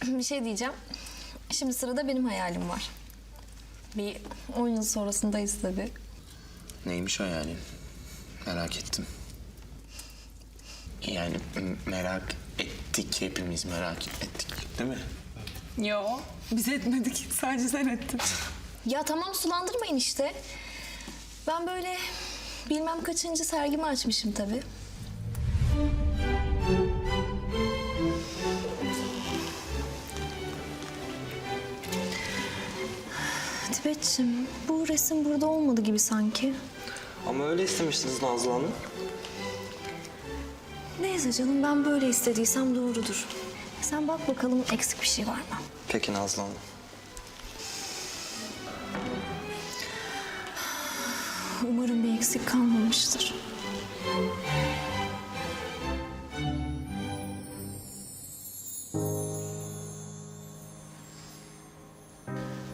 bir şey diyeceğim. Şimdi sırada benim hayalim var. Bir 10 yıl sonrasındayız tabii. Neymiş hayalin? Merak ettim. Yani merak ettik hepimiz merak ettik değil mi? Yo, biz etmedik. Sadece sen ettin. Ya tamam sulandırmayın işte. Ben böyle bilmem kaçıncı sergimi açmışım tabii. Tibet'ciğim bu resim burada olmadı gibi sanki. Ama öyle istemiştiniz Nazlı Hanım. Neyse canım ben böyle istediysem doğrudur. Sen bak bakalım eksik bir şey var mı? Peki Nazlı Hanım. Umarım bir eksik kalmamıştır.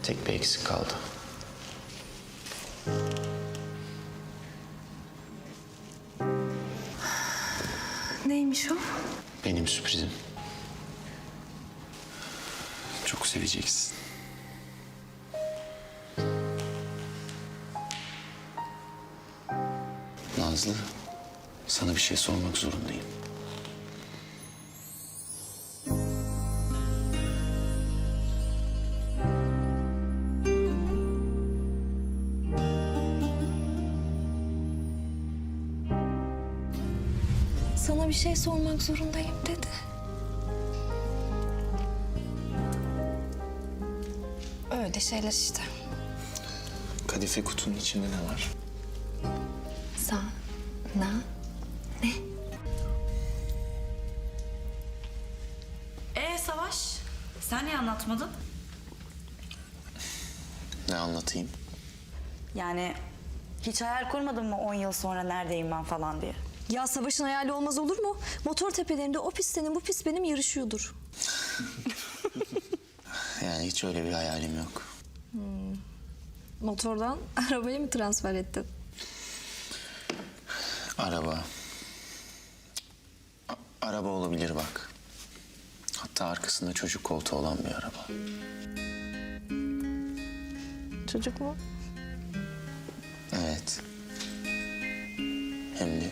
Tek bir eksik kaldı. Neymiş o? Benim sürprizim. Çok seveceksin. Nazlı, sana bir şey sormak zorundayım. Sana bir şey sormak zorundayım dedi. Öyle şeyler işte. Kadife kutunun içinde ne var? Sa, na, ne? Ee Savaş, sen niye anlatmadın? Ne anlatayım? Yani hiç hayal kurmadın mı 10 yıl sonra neredeyim ben falan diye? Ya Savaş'ın hayali olmaz olur mu? Motor tepelerinde o pist senin bu pist benim yarışıyordur. Yani hiç öyle bir hayalim yok. Motordan arabaya mı transfer ettin? Araba. A- araba olabilir bak. Hatta arkasında çocuk koltuğu olan bir araba. Çocuk mu? Evet. Hem de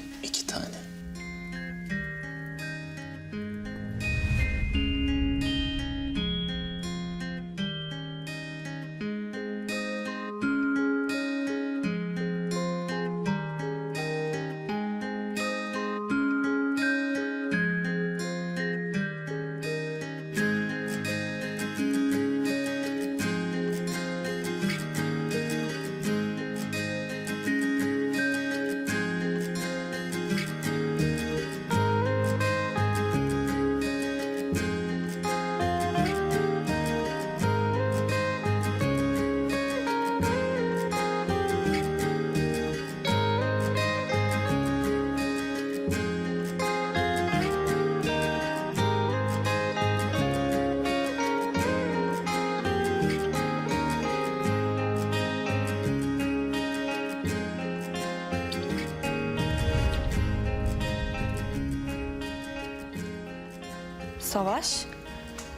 Savaş,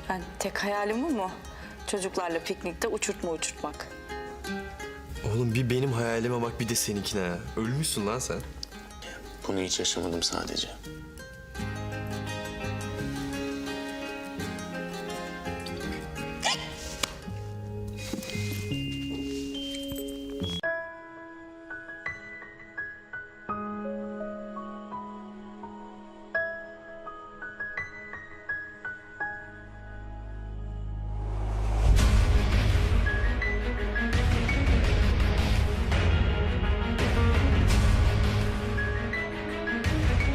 yani tek hayalim bu mu? Çocuklarla piknikte uçurtma uçurtmak. Oğlum bir benim hayalime bak bir de seninkine. Ölmüşsün lan sen. Bunu hiç yaşamadım sadece.